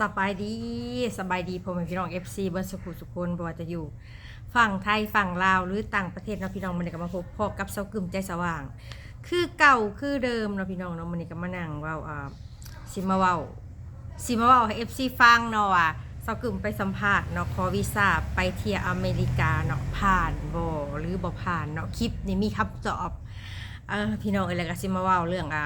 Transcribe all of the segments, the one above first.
สบายดีสบายดีพ่อแม่พี่น้อง FC เบิร์สุขุสุคนบ่ว่าจะอยู่ ฝั่งไทยฝั่งลาวหรือต่างประเทศเนาะพี่น้องมันก็มาพบพ่อกับเสากึมใจสว่าง คือเก่าคือเดิมเนาะพี่น้องเนาะมันก็มานั่งว้าอ่าสิมาเว้าสิมาเว้าให้ FC ฟังเนาะว่าเสากึมไปสัมภาษณ์เนาะขอวีซ่าไปเที่ยวอเมริกาเนาะผ่านบ่หรือบ่ผ่านเนาะคลิปนี้มีคำตอบ เออพี่น้องเอเลยก็สิมาเว่าเรื่องอ่า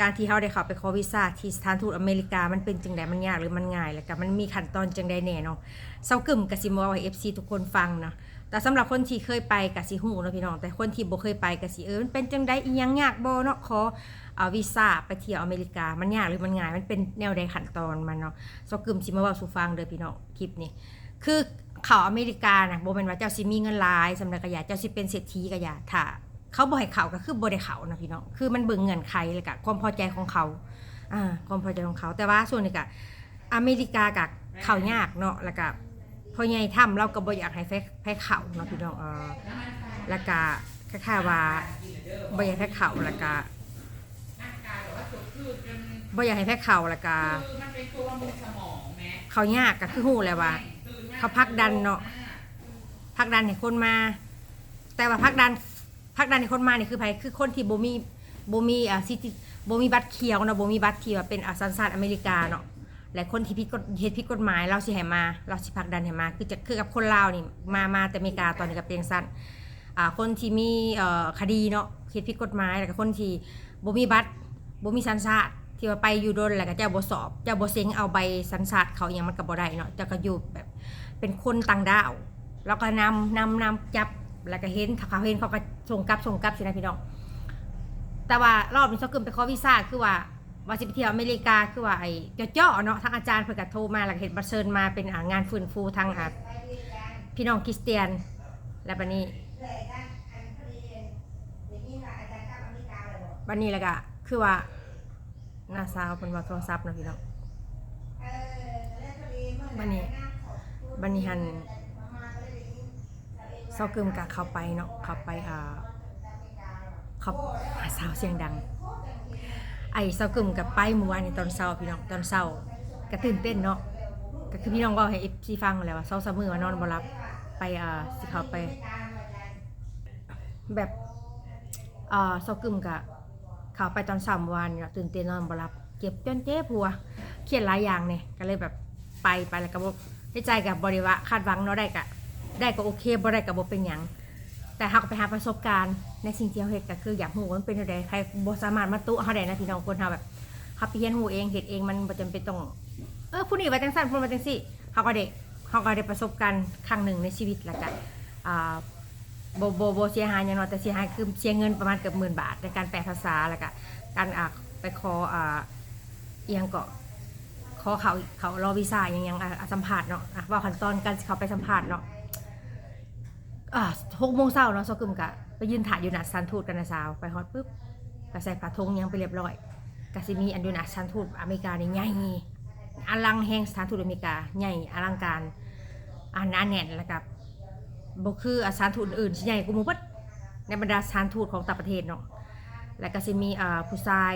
การที่เขาได้เข้าไปขอวีซ่าที่สถานทูตอเมริกามันเป็นจังไดมันยากหรือมันง่ายแล้วก็มันมีขั้นตอนจังใดแน่เนาะเซากึ่มก็สิมาเว้าให้ FC ทุกคนฟังเนาะแต่สำหรับคนที่เคยไปก็สิฮู้เนาะพี่น้องแต่คนที่บ่เคยไปก็สิเออมันเป็นจังไดอีหยังยากบ่เนาะขอเอาวีซ่าไปเที่ยวอเมริกามันยากหรือมันง่ายมันเป็นแนวใดขั้นตอนมันเนาะเซากึ่มสิมาเว้าสู่ฟังเด้อพี่น้องคลิปนี้คือเขาอเมริกานะบ่แม่นว่าเจ้าสิมีเงินหลายสำหรับกระยาเจ้าสิเป็นเศรษฐีกระยาถ้า เขาบ่ให้เขาก็คือบ่ได้เขานะพี่น้องคือมันเบิ่งเงื่อนไขเลยก็ความพอใจของเขาอ่าความพอใจของเขา แต่ว่าส่วนนี้ก็อเมริกากับเขายากเนาะแล้วก็พอใหญ่ถ้ำเราก็บ่อยากให้แพ้แพ้เขาเนาะพี่น้องเออแล้วก็คล้าว่าบ่อยากให้แพ้เขาแล้วก็บ่อยากให้แพ้เขาแล้วก็เป็นตัวมุมสมองแม่เขายากก็คือฮู้แหล้วว่าเขาผลักดันเนาะผลักดันให้คนมา แต่ว่าผลักดัน ผลักดันให้คนมานี่คือไผคือคนที่บ่มีบ่มีอ่าสิทธิบ่มีบัตรเขียวเนาะบ่มีบัตรที่ว่าเป็นอ่าสัญชาติอเมริกาเนาะและคนที่ผิดกฎเฮ็ดผิดกฎหมายเราสิให้มา เราสิผลักดันให้มา คือจะคือกับคนลาวนี่มามาแต่อเมริกาตอนนี้ก็เป็นสั้นอ่าคนที่มีเอ่อคดีเนาะเฮ็ดผิดกฎหมายแล้วก็คนที่บ่มีบัตรบ่มีสัญชาติที่ว่าไปอยู่โดนแล้วก็เจ้าบ่สอบ เจ้าบ่เซ็งเอาใบสัญชาติเขาอหยังมันก็บ่ได้เนาะเจ้าก็อยู่แบบเป็นคนต่างดาวแล้วก็นำนำนำจับแล้วก็เห็นถ้าเขาเห็นเขาก็ ส่งกลับส่งกลับสินะพี่น้อง แต่ว่ารอบนี้เขาเกินไปขอวีซ่าคือว่าว่าสิไปเที่ยวอเมริกาคือว่าไอ้เจ้าๆเนาะทางอาจารย์เพิ่นก็โทรมาแล้วก็เห็นบัตรเชิญมาเป็นงานฟื้นฟูทางอ่าพี่น้องคริสเตียน และบัดนี้บัดนี้แล้วก็คือว่าหน้าสาวเพิ่นว่าโทรศัพท์นะพี่น้องบัดนี้บัดนี้หัน เศร้ากึมกะเข้าไปเนาะเข้าไปอ่าเขาหาสาวเสียงดัง ไอ้เศร้ากึมกับไปเมื่อวานในตอนเช้าพี่น้องตอนเช้าก็ตื่นเต้นเนาะก็คือพี่น้องก็ให้เอฟซีฟังแหล้วว่าเช้าเสมอว่านอนบ่หลับไปอ่าสิเขาไป แบบอ่าเศร้ากึมกะเข้าไปตอนสามวันเนี่ยตื่นเต้นนอนบ่หลับเจ็บจนเจ็บหัวเครียดหลายอย่างเนี่ยก็เลยแบบไปไปแล้วก็บ่ในใจกับบริวะคาดหวังเนาะได้กะ ได้ก็โอเคบ่ได้ก็บ่เป็นหยังแต่เฮากไปหาประสบการณ์ในสิ่งที่เฮาเฮ็ดก็คืออยากรู้ว่ามันเป็นจังไดใครบ่สามารถมาตุเฮาได้นะพี่น้องคนเฮาแบบเฮาไปเรียนรู้เองเฮ็ดเองมันบ่จำเป็นต้องเออผู้นี้ว่าจังซั่นผู้นี้ว่าจังซี่เฮาก็ได้เฮาก็ได้ประสบการณ์ครั้งหนึ่งในชีวิตแล้วก็อ่าบ่บ่บ่เสียหายหยังเนาะแต่เสียหายคือเสียเงินประมาณเกือบหมื่นบาทในการแปลภาษาแล้วก็การอ่าไปขออ่าอียังก็ขอเขาเขารอวีซ่าอย่างยังสัมภาษณ์เนาะว่าขั้นตอนการเขาไปสัมภาษณ์เนาะ อ่าหกโมงเช้าเนาะซอกึมกะไปยืนถ่ายอยู่หน้าสถานทูตกันนะสาวไปฮอตปุ๊บก็ใส่ผ้าธงยังไปเรียบร้อยกสิมีอันอยู่หน้าสถานทูตอเมริกานี่ใหญ่อลังแห่งสถานทูตอเมริกาใหญ่อลังการอ่าหนาแน่นแล้วกับบ่คืออะสถานทูตอื่นที่ใหญ่กว่าหมู่เบิดในบรรดาสถานทูตของต่างประเทศเนาะแล้วก็สิมีอ่าผู้ชาย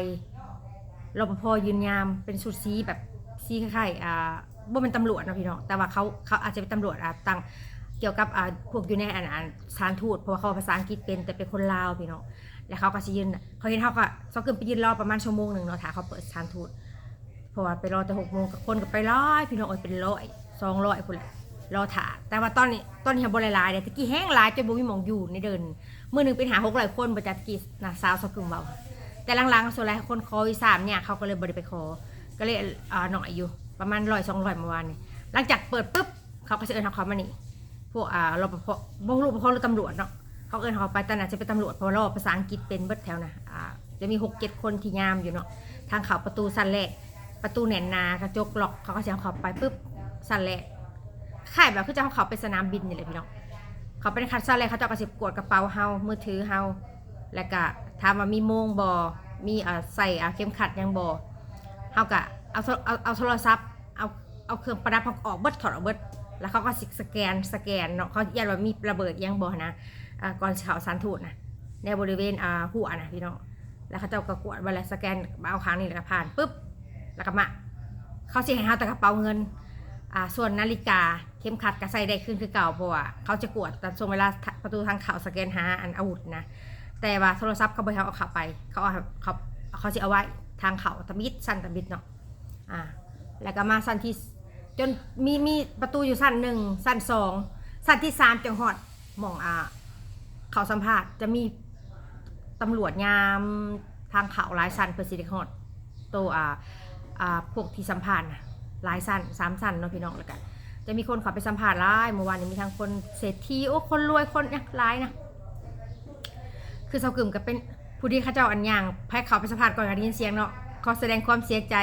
รปภยืนยามเป็นชุดสีแบบสีคล้ายๆอ่าบ่เป็นตำรวจนะพี่น้องแต่ว่าเขาเขาอาจจะเป็นตำรวจอ่าต่าง เกี่ยวกับอ่าพวกอยู่ในอันอันสถานทูตเพราะว่าเขาภาษาอังกฤษเป็นแต่เป็นคนลาวพี่น้องแล้วเขาก็สิยืนเขาเห็นเขาก็เขาเกินไปยืนรอประมาณชั่วโมงหนึ่งเนาะถ้าเขาเปิดสถานทูตเพราะว่าไปรอแต่หกโมงกับคนก็ไปร้อยพี่น้องโอ้ยเป็นร้อยสองร้อยคนแหละรอถ่าแต่ว่าตอนนี้ตอนนี้บริลายเนี่ยตะกี้แห้งลายจนบ่มีหมองอยู่ในเดินเมื่อหนึ่งเป็นหาหกร้อยคนประจัตะกี้นะสาวสกุลเบาแต่หลังๆส่วนใหญ่คนขอวีซ่าเนี่ยเขาก็เลยบริไปขอก็เลยอ่าหน่อยอยู่ประมาณร้อยสองร้อยเมื่อวานนี่หลังจากเปิดปุ๊บเขาก็จะเอินเขามานี่ วกอ่ารปภบ่รู้รปภหรือตำรวจเนาะเขาเอินเขาไปแต่น่าจะเป็นตำรวจเพราะเราภาษาอังกฤษเป็นเบิดแถวนะอ่าจะมีหกเจ็ดคนที่ยามอยู่เนาะทางเขาประตูสั้นแรกประตูแหนนนากระจกล็อกเขาก็จะเอาเขาไปปุ๊บสั้นแรกค่ายแบบคือจะเอาเขาไปสนามบินนี่แหละพี่น้องเขาเป็นคัดสั้นแรกเขาจะเอากระสิบกวดกระเป๋าเฮามือถือเฮาแล้วก็ถามว่ามีโมงบอมีอ่อใส่อ่าเข็มขัดยังบอเฮาก็เอาเอาเอาโทรศัพท์เอาเอาเครื่องประดับออกเบิดถอดออกเบิด แล้วเขาก็สแกนสแกนเนาะเขายันว่ามีระเบิดยังบอนะก่อนเข่าสารทูตนะในบริเวณหัวนะพี่น้องแล้วเขาเจ้าก็กวดเวลาสแกนเอาค้างนี่แล้วก็ผ่านปุ๊บแล้วก็มาเขาสิให้เฮาแต่กระเป๋าเงินส่วนนาฬิกาเข็มขัดก็ใส่ได้ขึ้นคือเก่าเพราะว่าเขาจะกวดแต่ช่วงเวลาประตูทางเขาสแกนหาอันอาวุธนะแต่ว่าโทรศัพท์เขาบ่ให้เอาข้าไปเขาเอาเขาเขาสิเอาไว้ทางเขาตะมิดสั้นตะมิดเนาะอ่าแล้วก็มาสั้นที่ จนมีมีประตูอยู่สั้นหนึ่งสั้นสองสั้นที่สามจังหอดหมองอ่าเขาสัมภาษณ์จะมีตำรวจยามทางเขาหลายสั้นเพื่อสิได้ฮอดตัวอ่าอ่าพวกที่สัมภาษณ์น่ะหลายสั้นสามสั้นเนาะพี่น้องแล้วกันจะมีคนเขับไปสัมภาษณ์หลายเมื่อวานนี้มีทั้งคนเศรษฐีโอ้คนรวยคนเนี่ยหลายนะคือเสากึ่มกับเป็นผู้ที่เข้าเจ้าอันยางแพ้เขาไปสัมภาษณ์ก่อนการได้ยินเสียงเนาะขอแสดงความเสียใจ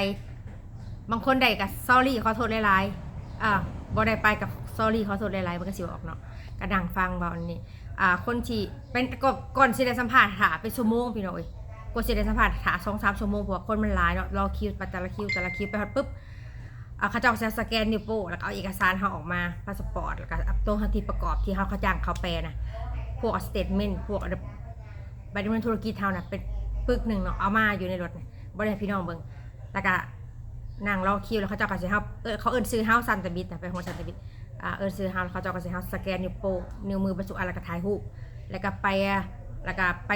บางคนได้กับซอรี่ขอโทษหลายๆอ่าบ่ได้ไปกับซอรี่ขอโทษหลายๆมันก็สิออกเนาะกระดังฟังบาอันนี้อ่าคนที่เป็นก่อนก่อนสิได้สัมภาษณ์ถาเป็นชั่วโมงพี่น้องเอ้ยกว่าสิได้สัมภาษณ์ถาสองสามชั่วโมงเพราะว่าคนมันหลายเนาะรอคิวไปแต่ละคิวแต่ละคิวไปฮอดปุ๊บอ่าเขาเจ้าจะสแกนนิ้วโป้งแล้วก็เอาเอกสารเขาออกมาพาสปอร์ตแล้วก็อัพตัวที่ประกอบที่เขาเขาจ้างเขาแปลนะพวกสเตทเมนต์พวกใบดำเนินธุรกิจเท่านะเป็นปึกหนึ่งเนาะเอามาอยู่ในรถบริษัทพี่น้องเบิ่งแล้วก็ นั่งรอคิวแล้วเขาเจ้าก็สิเฮาเออเขาเอิ้นซื้อเฮาซันตะบิดนะไปหัวซันตะบิดอ่าเอิ้นซื้อเฮาแล้วเขาเจ้าก็สิเฮาสแกนนิ้วโป้งนิ้วมือบรรจุอะไรก็ถ่ายรูปแล้วก็ไปอะแล้วก็ไป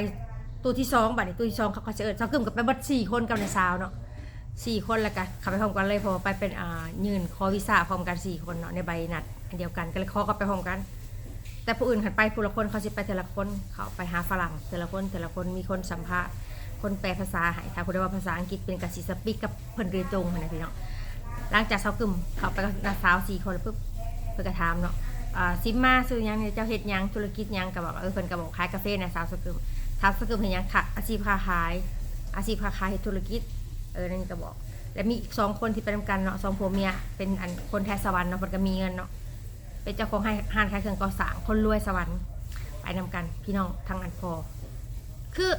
ตู้ที่สองบัดนี้ตู้ที่สองเขาก็จะเอิ้นเซากึ่มกับไปเบัดสี่คนกับในซาวเนาะสี่คนแล้วกันขับไปพร้อมกันเลยพอไปเป็นอ่ายืนคอวีซ่าพร้อมกันสี่คนเนาะในใบนัดอันเดียวกันก็เลยขอกันไปพร้อมกัน แต่ผู้อื่นขันไปผู้ละคนเขาสิไปแต่ละคนเขาไปหาฝรั่งแต่ละคนแต่ละคนมีคนสัมภาษณ์ คนแปลภาษาให้ถ้าคุณได้ว่าภาษาอังกฤษเป็นกสิสปีกกับเพิ่นเรียนจงนะพี่เนาะหลังจากเซากึ่มเขาไปกับนักสาวสี่คนแล้วปุ๊บเพิ่นก็ถามเนาะอ่าซิมมาซื้อยังเนี่ยเจ้าเฮ็ดยังธุรกิจยังก็บอกเออเพิ่นก็บอกขายกาแฟนะสาวเซากึ่มถามเซากึ่มเฮ็ดยังค่ะอาชีพค้าขาย อาชีพค้าขายเฮ็ดธุรกิจเออนั่นก็บอกและมีอีกสองคนที่ไปทำกันเนาะสองผัวเมียเป็นอันคนแท้สวรรค์เนาะคนก็มีเงินเนาะเป็นเจ้าของให้ห้านขายเครื่องก่อสร้างคนรวยสวรรค์ไปนำกันพี่น้องทางอันพอคือ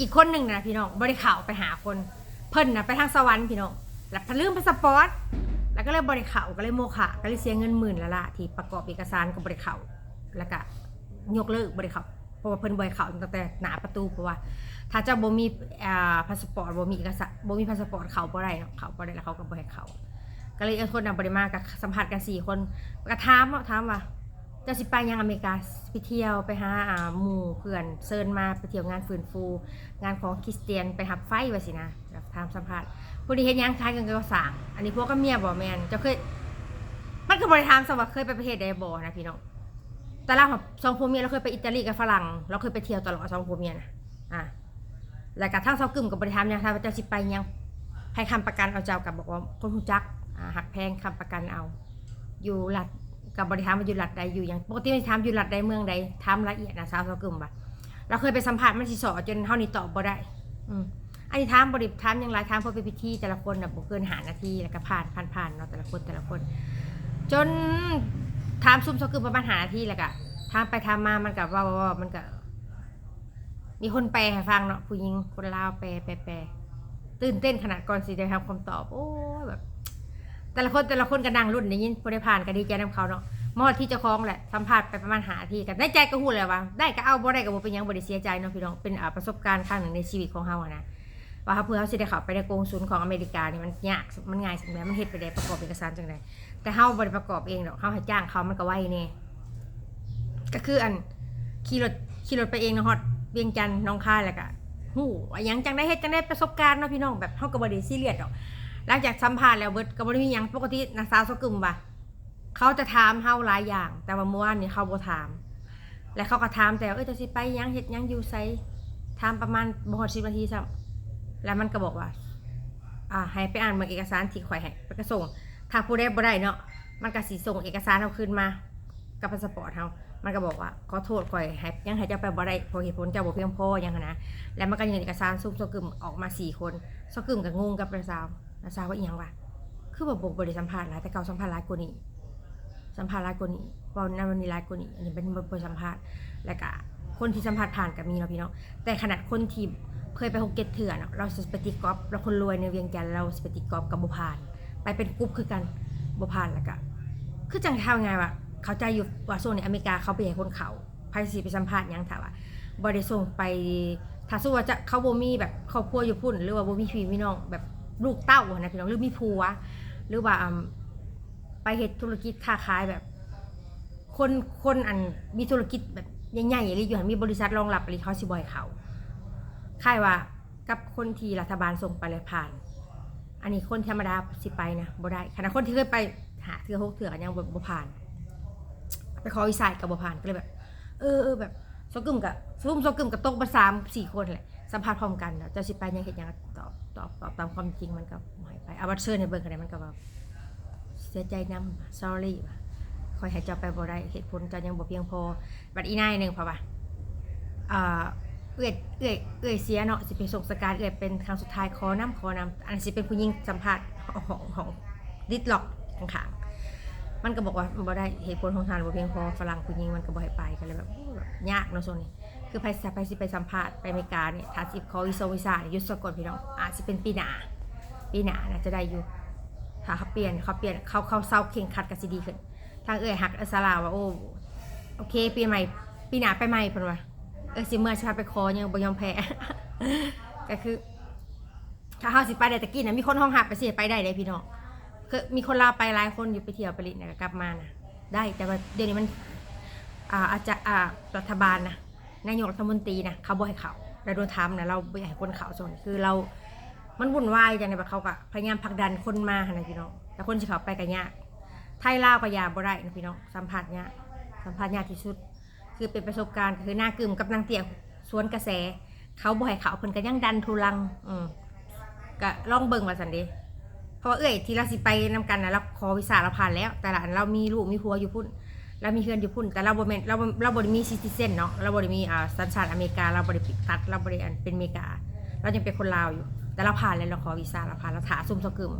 อีกคนหนึ่งนะพี่น้องบริข่าวไปหาคน เพิ่นนะไปทางสวรรค์พี่น้องแล้วพลืมพาสปอร์ตแล้วก็เลยบริข่าวก็เลยโมฆะก็เลยเสียเงินหมื่นละละที่ประกอบเอกสารกับบริข่าวแล้วก็ยกเลิกบริข่าวเพราะว่าเพิ่นบริข่าวตั้งแต่หน้าประตูเพราะว่า ถ้าเจ้าบ่มีอ่าพาสปอร์ตบ่มีเอกสารบ่มีพาสปอร์ตเขาบ่ได้เนาะเขาบ่ได้แล้วเขาก็บ่ให้เขาก็เลยเอาคนนำบริมากับสัมผัสกันสี่คนก็ถามเนาะถามว่า จะสิไปยังอเมริกาไปเที่ยวไปหาอ่าหมู่เพื่อนเซิญมาไปเที่ยวงานฟื้นฟู งานของคริสเตียนไปหับไฟว่าสินะแบบถามสัมภาษณ์ผู้ที่เฮ็ดหยังคล้ายกันก็สั่งอันนี้พวกก็เมียบ่แมนเจ้าเคยมันก็บ่ได้ถามซะว่าเคยไปประเทศใดบ่นะพี่น้องแต่เราสองผัวเมียเราเคยไปอิตาลีกับฝรั่งเราเคยไปเที่ยวตลอดสองผัวเมียนะอ่าแล้วก็ทั้งเซากึ่มกับบริธามยังถ้าเจ้าสิไปยังให้คำประกันเอาเจ้ากับบอกว่าคนรู้จักหักแพงคำประกันเอา อยู่หลัด กับบริธามาอยู่หลัดใดอยู่อย่างปกติมันสิถามอยู่หลัดใดเมืองใดถามละเอียดนะสาวเซากึ่มบ่ะเราเคยไปสัมภาษณ์มันสิสอจนเฮานี่ตอบบ่ได้ อืมอันนี้ถามบริถามอยังไรถามเพอไปพิธีแต่ละคนน่ะบ่เกินหานาทีแล้วก็ผ่านผ่านผ่านเนาะแต่ละคนแต่ละคน จนถามซุ่มเซากึ่มประมาณหานาทีแล้วก็ถามไปถามมามันก็เว่าว่ามันก็มีคนแปลให้ฟังเนาะผู้หญิงคนลาวแปลแปลแปลตื่นเต้นขนาดก่อนสิจะทำคำตอบ โอ้แบบ แต่ละคนแต่ละคนก็นั่งรุ่นได้ยินผู้ได้ผ่านก็ดีใจนํเขาเนาะมอดที่เจ้าของแหละสัมผัสไปประมาณหาทีกันในใจก็พูดเลยว่าได้ก็เอาบ่ได้ก็บ่เป็นหยังบ่ได้เสียใจเนาะพี่น้องเป็นประสบการณ์ครั้งหนึ่งในชีวิตของเฮาอะนะว่าเพื่อเขาสิได้เข้าไปในกงศูนย์ของอเมริกานี่มันยากมันง่ายสักแม้มันเฮ็ดไปได้ประกอบเอกสารจังไดแต่เฮาบ่ได้ประกอบเองดอกเฮาให้จ้างเขามันก็ไวแน่ก็คืออันขี่รถขี่รถไปเองเนาะฮอดเวียงจันทน์น้องคายแล้วก็หูว่าหยังจังได้เฮ็ดจังได้ประสบการณ์เนาะพี่น้องแบบเฮาก็บ่ได้ซีเรียสดอก หลังจากสัมภาษณ์แล้วเบิดก็บ่ได้มีหยังปกตินักสาวสกึมว่าเขาจะถามเฮาหลายอย่าง แต่ว่าเมื่อวานนี้เขาบ่ถาม แล้วเขาก็ถามแต่ว่าเอ้ยจะสิไปหยังเฮ็ดหยังอยู่ไสถามประมาณบ่ฮอด10นาทีซ้ำแล้วมันก็บอกว่า อ่า ให้ไปอ่านเบิ่งเอกสารที่ข่อยให้ไปก็ส่ง ถ้าผู้ใดบ่ได้เนาะมันก็สิส่งเอกสารเฮาคืนมา กับพาสปอร์ตเฮามันก็บอกว่าขอโทษข่อยให้ยังให้เจ้าไปบ่ได้เพราะเหตุผลเจ้าบ่เพียงพอยังหั้นนะแล้วมันก็ยื่นเอกสารซุปซกึมออกมาสี่คนซกึมก็งงกับประสาว ประสาวว่าอีหยังวะคือบ่บอกบ่ได้สัมภาษณ์หลายแต่เก่าสัมภาษณ์หลายกว่านี้สัมภาษณ์หลายกว่านี้เว้าในวันนี้หลายกว่านี้อันนี้เป็นบ่สัมภาษณ์แล้วก็คนที่สัมภาษณ์ผ่านก็มีเนาพี่น้องแต่ขนาดคนที่เคยไปฮกเก็ตเถื่อนเนาะเราสิไปตีกอฟเราคนรวยในเวียงจันทน์เราสิไปตีกอฟกับบ่ผ่าน ไปเป็นกรุ๊ปคือกันบ่ผ่านแล้วก็คือจังทำไงวะเขาใจอยู่ว่าโซนในอเมริกาเขาไปให้คนเขาไพสิไปสัมภาษณ์ยังถามว่าบริส่งไปถ้าสู้ว่าจะเขาโบมีแบบครอบครัวอยู่พุ่นหรือว่าโบ่มีพี่มีน้องแบบ ลูกเต้าอะนะพี่น้องหรือมีผัว หรือว่าไปเฮ็ดธุรกิจค้าขายแบบ คนคนอันมีธุรกิจแบบใหญ่ๆหรืออยู่หันมีบริษัทรองรับอะไรเขาสิบ่อยเขาค่ายว่ากับคนที่รัฐบาลส่งไปเลยผ่าน อันนี้คนธรรมดาสิไปนะบ่ได้ขณะคนที่เคยไปหาเถื่อหกเถื่อกันยังบ่บ่ผ่าน ไปขอวิสัยกับบ่ผ่านก็เลยแบบ เออเออแบบโซกึมกับซุ่มโซกึมกับโตกมาสามสี่คนแหละ สัมภาษณ์พร้อมกันเจ้าสิไปยังเห็นยังตอบตอบตอบตามความจริงมันก็หายไปเอาวัตเชิญในเบิ่งกันได้มันก็แบบเสียใจน้ำ sorry ว่ะคอยให้เจ้าไปบ่ได้เหตุผลเจ้ายังบ่เพียงพอบัดอีนายหนึ่งเพราะว่าอ่าเอื้อยเอื้อยเอื้อยเสียเนาะสิไปส่งสการเอื้อยเป็นครั้งสุดท้ายขอน้ำขอน้ำอันนนสิเป็นผู้หญิงสัมภาษณ์ของของดิดล็อกข้างๆมันก็บอกว่าบ่ได้เหตุผลของทานบ่เพียงพอฝรั่งผู้หญิงมันก็บ่ให้ไปกันเลยแบบแบบยากเนาะโซนนี้ คือไปสิไปสิไปสัมภาษณ์ไปอเมริกาเนี่ยถ้าสิขอวีซ่าวีซ่าเนี่ยยุดสกลพี่น้องอาจสิเป็นปีหนาปีหนาน่าจะได้อยู่ถ้าเขาเปลี่ยนเขาเปลี่ยนเขาเขาเซาเข่งขัดก็สิดีขึ้นทางเอ้ยหักอัสลาว่าโอ้โอเคปีใหม่ปีหนาไปใหม่เพิ่นว่าเออสิเมื่อสิพาไปขอยังบ่ยอมแพ้ก็คือ ถ้าเฮาสิไปได้ตะกี้น่ะมีคนห้องหับไปสิไปได้เด้พี่น้องคือมีคนลาไปหลายคนอยู่ไปเที่ยวไปลินนะกลับมานะได้แต่ว่าเดี๋ยวนี้มันอ่าอาจจะอ่ารัฐบาลนะ นายกรัฐมนตรีนะเขาบ่ให้เขาเราโดนทำนะเราไม่อยากให้คนเขาส่วนคือเรา มันวุ่นวายจังเลยแบบเขาก็พยายามผลักดันคนมาหนนะพี่น้องแต่คนที่เขาไปกันยากไทยลาวก็ยาบ่ได้นะพี่น้องสัมผัสยากสัมผัสยากที่สุด คือเป็นประสบการณ์คือหน้ากึมกับนางเตียสวนกระแส เขาบ่ให้เขาเพิ่นก็ยังดันทุลังอืมก็ลองเบิ่งว่าสันเดเพราะว่าเอ้ยที่เราสิไปนำกันนะเราขอวีซ่าเราผ่านแล้ว แต่ละอันเรามีลูกมีผัวอยู่พุ่น เรามีเพื่อนอยู่พุ่น แต่เราบ่แม่นเราบ่เราบ่ได้มีซิติเซนเนาะเราบ่ได้มีอ่าสัญชาติอเมริกาเราบ่ได้ปิดตัดเราบ่ได้อันเป็นอเมริกา เรายังเป็นคนลาวอยู่ แต่เราผ่านแล้วเราขอวีซ่าเราผ่านเราถาซุ่มสกึม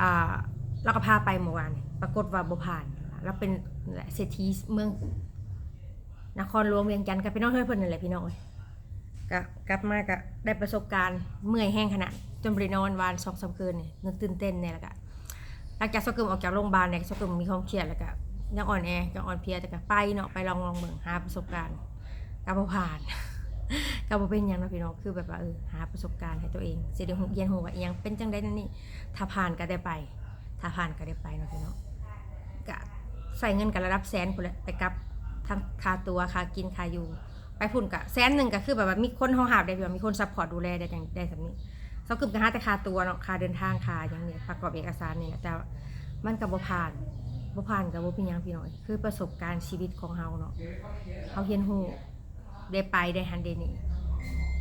อ่าเราก็พาไปเมื่อวานปรากฏว่าบ่ผ่านเราเป็นเศรษฐีเมืองนครหลวงเวียงจันทร์ก็เป็นน้องเพื่อนเพิ่อนนั่นแหละพี่น้องเอ้ยก็กลับมาก็ได้ประสบการณ์เมื่อยแห้งขนาดจนบริโนอนวานสองสามคืนเนี่ยนึกตื่นเต้นเนี่ยแหละก็หลังจากสกึมออกจากโรงพยาบาลเนี่ยสกึมมีความเครียดแล้วก็ ยังอ่อนแอยังอ่อนเพลียแต่ก็ไปเนาะไปลองลองเบิ่งหาประสบการณ์กับผ่านกับบ่เป็นยังเนาะพี่น้องคือแบบว่าเออหาประสบการณ์ให้ตัวเองเสิได้ฮู้เรียนฮู้ว่าอียังเป็นจังไดนั่นนี่ถ้าผ่านก็ได้ไปถ้าผ่านก็ได้ไปเนาะพี่น้องก็ใส่เงินกันระดับแสนพุ่นแหละไปกับทั้งค่าตัวค่ากินค่าอยู่ ไปพุ่นกะแสนหนึ่งก็คือแบบว่ามีคนห้องหาบได้แบบมีคนซัพพอร์ตดูแลได้อย่างได้แบบนี้เขากึ่มกันหาแต่ค่าตัวเนาะค่าเดินทางค่าอย่างนี้ประกอบเอกสารนี่แหละแต่มันกับบ่ผ่าน บ่ผ่านกับบ่เป็นหยังพี่น้อยคือประสบการณ์ชีวิตของเฮาเนาะเขาเฮียนฮู้ได้ไปได้หันได้นี่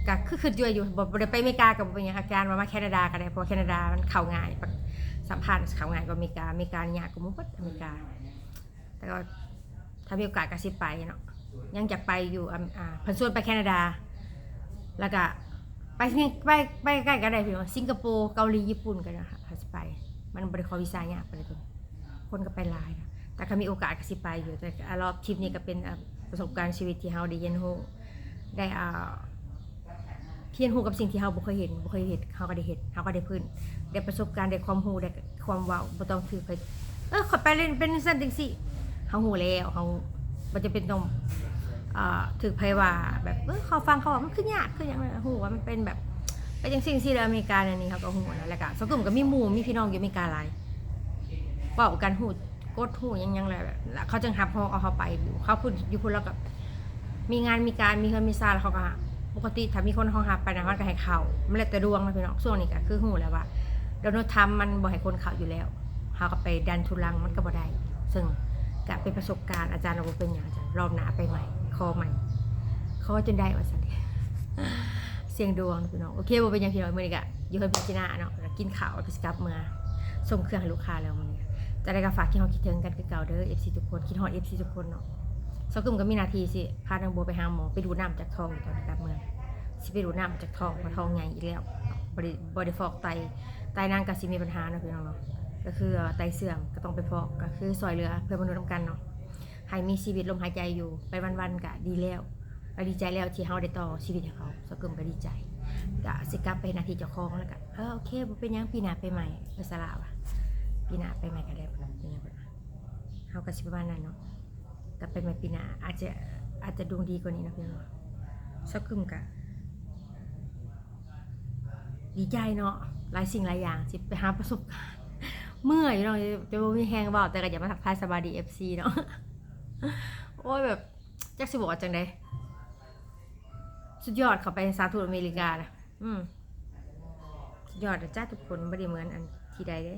ก็คือคืออยู่อยู่บ่บ่ได้ไปอเมริกากับบ่เป็นหยังอาการว่ามาแคนาดาก็ได้เพราะแคนาดามันเข้าง่ายสัมพันธ์เข้าง่ายกว่าอเมริกาอเมริกายากกว่าหมู่เบิดอเมริกา แต่ก็ถ้ามีโอกาสก็สิไปเนาะยังอยากไปอยู่อ่าอ่าเพันส่วนไปแคนาดา แล้วก็ไปไปไปใกล้กันได้พี่น้องสิงคโปร์เกาหลีญี่ปุ่นกันนะคะสิไป มันบริขอวีซ่ายากไปเลยตัวนี้ คนก็ไปหลายนะแต่ก็มีโอกาสก็สิไปอยู่แต่อารอบทริปนี้ก็เป็นประสบการณ์ชีวิตที่เฮาได้เรียนรู้ได้อ่าเรียนรู้กับสิ่งที่เฮาบ่เคยเห็นบ่เคยเห็นเฮาก็ได้เห็นเฮาก็ได้พื้นได้ประสบการณ์ได้ความรู้ได้ความเว้าบ่ต้องถือไปเออขอไปเล่นเป็นซั่นจังซี่เฮาฮู้แล้วเฮาบ่จะเป็นต้องอ่าถึกไพว่าแบบเออเขาฟังเขาว่ามันคือยากคือย่างไรหูว่ามันเป็นแบบเป็นอย่างสิ่งที่อเมริกาในนี้เขาก็หูนะแล้วก็สกุมก็มีหมู่มีพี่น้องอยู่อเมริกาหลาย เว่ากันหูกดหูยังยังอะไรแบบแล้วเขาจึงหับเขาเอาเขาไปอยู่เขาพูดอยู่พูดแล้วก็มีงานมีการมีเงินมีซาแล้วเขาก็ปกติถ้ามีคนเขาหับไปนะมันก็ให้เขาไม่แล้วแต่ดวงนะพี่น้องส่วนนี้ก็คือหูแล้วว่าโดนทรัมป์มันบ่ให้คนเขาอยู่แล้วเขาก็ไปดันทุลังมันก็บ่ได้ซึ่งก็เป็นประสบการณ์อาจารย์เราเป็นอย่างอาจารย์รอบหน้าไปใหม่คอใหม่เขาจนได้ว่าสันเดเสียงดวงพี่น้องโอเคบ่เป็นหยังพี่น้องเมื้อนี้อยู่เพิ่นพิจารณาเนาะกินข้าวแล้วก็สิกลับมาส่งเครื่องให้ลูกค้าแล้วมื้อนี้ จะได้ก็ฝากที่เฮาคิดถึงกันคือเก่าเด้อ FC ทุกคนคิดฮอด FC ทุกคนเนาะสกึมก็มีหนาทีสิพานางบัวไปหาหมอไปดูน้ำจากท้องอยู่ตอนนี้กลับเมืองสิไปดูน้ำจากท้องเพราท้องใหญ่อีกแล้วบ่ได้บ่ได้ฟอกไตไตนางก็สิมีปัญหาเนาะพี่น้องเนาะก็คือไตเสื่อมก็ต้องไปฟอกก็คือซอยเหลือเพื่อมนุษย์นำกันเนาะให้มีชีวิตลมหายใจอยู่ไปวันๆก็ดีแล้วก็ดีใจแล้วที่เฮาได้ต่อชีวิตให้เขาสกึมก็ดีใจก็สิกลับไปนาทีเจ้าของแล้วก็เออโอเคบ่เป็นหยังปีหน้าไปใหม่ไปสลาว่ะ ปีหน้าไปใหม่ก็ได้พุ่นน่ะเป็นหยังพุ่นน่ะเฮาก็สิประมานั้นเนาะกลับไปใหม่ปีหน้าอาจจะอาจจะดวงดีกว่านี้นะพี่น้องสกึมก็ดีใจเนาะหลายสิ่งหลายอย่างสิไปหาประสบการณ์เมื่อยเนาะจะมีแฮงเว้าแต่ก็อย่ามาทักทายสบายดี FC เนาะโอ้ยแบบจักสิบอกจังไดสุดยอดเขาไปสาธุอเมริกานะอืมสุดยอดจ้าทุกคนไม่ได้เหมือนอันที่ใดเด้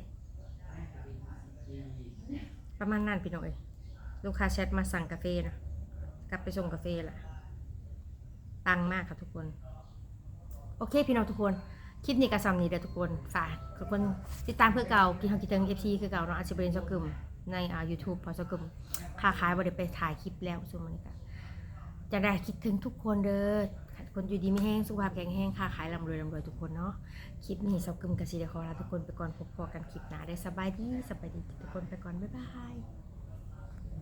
ประมาณนั้นพี่น้องเอ้ยลูกค้าแชทมาสั่งกาแฟนะกลับไปส่งกาแฟแหละตังมากค่ะทุกคน โอเคพี่น้องทุกคนคลิปนี้ก็ซ้ำนี้เด้อทุกคนฝากทุกคนติดตามเพื่อเก่ากินข้าวกินเทิง FC คือเก่าเนาะอาจจะเป็นเจ้ากึมในอ่า YouTube พอเจ้ากึมค้าขายบ่ได้ไปถ่ายคลิปแล้วส่วนมันก็จะได้คิดถึงทุกคนเด้อ คนอยู่ดีไม่แห้งสุขภาพแข็งแห้งค่ะขายลำรวยลำรวยทุกคนเนาะคลิปนี้สกึมกสิเดคอลาทุกคนไปก่อนพบพอกันคลิปหน้าได้สบายดีสบายดีทุกคนไปก่อนบ๊ายบาย